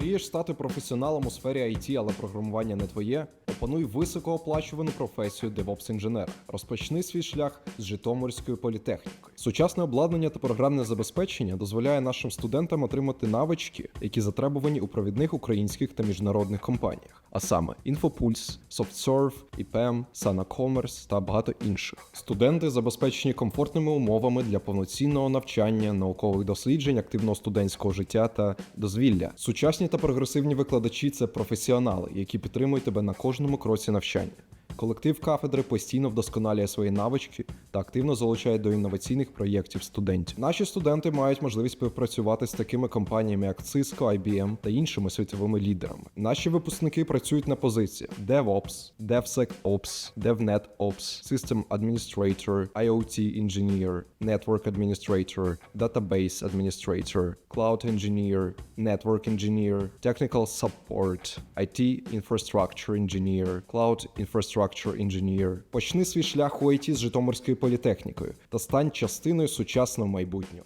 Мрієш стати професіоналом у сфері IT, але програмування не твоє? Опануй високооплачувану професію DevOps інженера. Розпочни свій шлях з Житомирської політехніки. Сучасне обладнання та програмне забезпечення дозволяє нашим студентам отримати навички, які затребувані у провідних українських та міжнародних компаніях, а саме Infopulse, SoftServe, IPM, Sana Commerce та багато інших. Студенти забезпечені комфортними умовами для повноцінного навчання, наукових досліджень, активного студентського життя та дозвілля. Сучасні та прогресивні викладачі це професіонали, які підтримують тебе на кожному кроці навчання. Колектив кафедри постійно вдосконалює свої навички та активно залучає до інноваційних проєктів студентів. Наші студенти мають можливість співпрацювати з такими компаніями, як Cisco, IBM та іншими світовими лідерами. Наші випускники працюють на позиціях DevOps, DevSecOps, DevNetOps, System Administrator, IoT Engineer, Network Administrator, Database Administrator, Cloud Engineer, Network Engineer, Technical Support, IT Infrastructure Engineer, Cloud Infrastructure Engineer. Почни свій шлях у IT з Житомирською політехнікою та стань частиною сучасного майбутнього.